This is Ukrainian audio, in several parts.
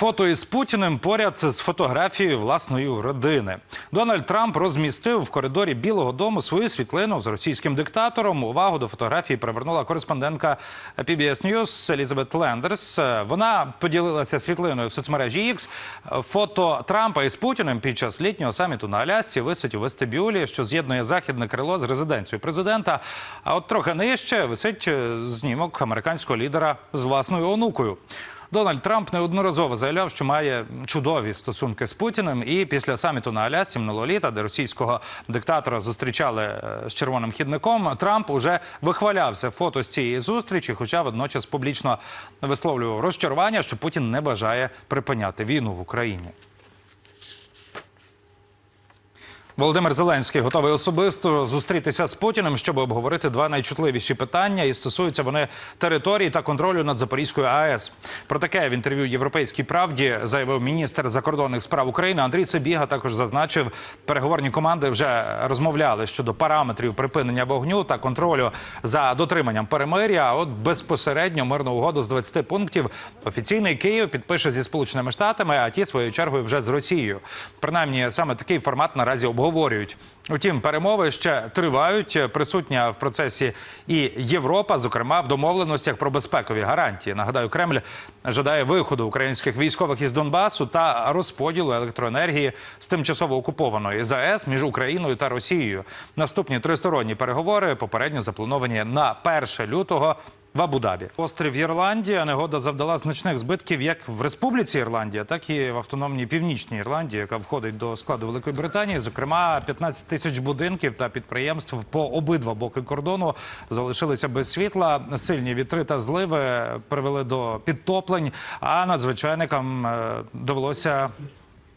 Фото із Путіним поряд з фотографією власної родини. Дональд Трамп розмістив в коридорі Білого Дому свою світлину з російським диктатором. Увагу до фотографії привернула кореспондентка PBS News Елізабет Лендерс. Вона поділилася світлиною в соцмережі X. Фото Трампа із Путіним під час літнього саміту на Алясці висить у вестибюлі, що з'єднує західне крило з резиденцією президента. А от трохи нижче висить знімок американського лідера з власною онукою. Дональд Трамп неодноразово заявляв, що має чудові стосунки з Путіним. І після саміту на Алясці минулого літа, де російського диктатора зустрічали е, з червоним хідником, Трамп уже вихвалявся фото з цієї зустрічі, хоча водночас публічно висловлював розчарування, що Путін не бажає припиняти війну в Україні. Володимир Зеленський готовий особисто зустрітися з Путіним, щоб обговорити два найчутливіші питання, і стосуються вони території та контролю над Запорізькою АЕС. Про таке в інтерв'ю Європейській правді заявив міністр закордонних справ України Андрій Сибіга. Також зазначив, переговорні команди вже розмовляли щодо параметрів припинення вогню та контролю за дотриманням перемир'я. А от безпосередньо мирну угоду з 20 пунктів офіційний Київ підпише зі сполученими штатами, а ті своєю чергою вже з Росією. Принаймні, саме такий формат наразі обговорюють. Утім, перемови ще тривають. Присутня в процесі і Європа, зокрема в домовленостях про безпекові гарантії. Нагадаю, Кремль жадає виходу українських військових із Донбасу та розподілу електроенергії з тимчасово окупованої ЗАЕС між Україною та Росією. Наступні тристоронні переговори попередньо заплановані на 1 лютого. В Абу-Дабі. острів Ірландія негода завдала значних збитків як в Республіці Ірландія, так і в автономній північній Ірландії, яка входить до складу Великої Британії. Зокрема, 15 тисяч будинків та підприємств по обидва боки кордону залишилися без світла. Сильні вітри та зливи привели до підтоплень. А надзвичайникам е, довелося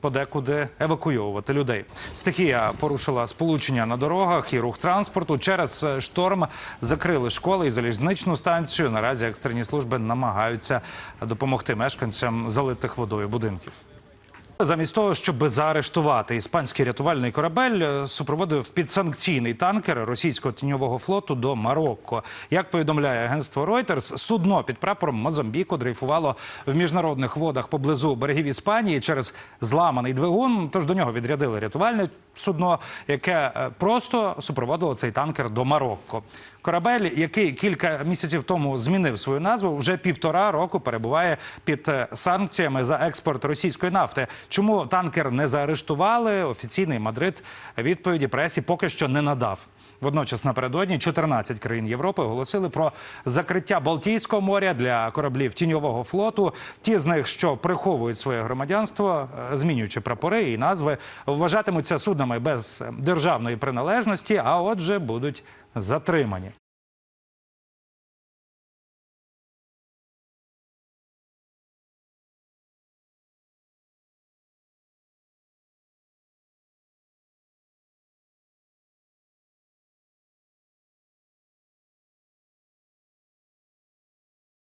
подекуди евакуйовувати людей. Стихія порушила сполучення на дорогах і рух транспорту. Через шторм закрили школи і залізничну станцію. Наразі екстрені служби намагаються допомогти мешканцям залитих водою будинків. Замість того, щоб заарештувати іспанський рятувальний корабель, е, супроводив підсанкційний танкер російського тіньового флоту до Марокко. Як повідомляє агентство Reuters, судно під прапором Мозамбіку дрейфувало в міжнародних водах поблизу берегів Іспанії через зламаний двигун. Тож до нього відрядили рятувальне судно, яке е, просто супроводило цей танкер до Марокко. Корабель, який кілька місяців тому змінив свою назву, вже півтора року перебуває під е, санкціями за експорт російської нафти. Чому танкер не заарештували? Офіційний Мадрид відповіді пресі поки що не надав. Водночас напередодні 14 країн Європи оголосили про закриття Балтійського моря для кораблів тіньового флоту. Ті з них, що приховують своє громадянство, е, змінюючи прапори і назви, вважатимуться суднами без державної приналежності, а отже, будуть затримані.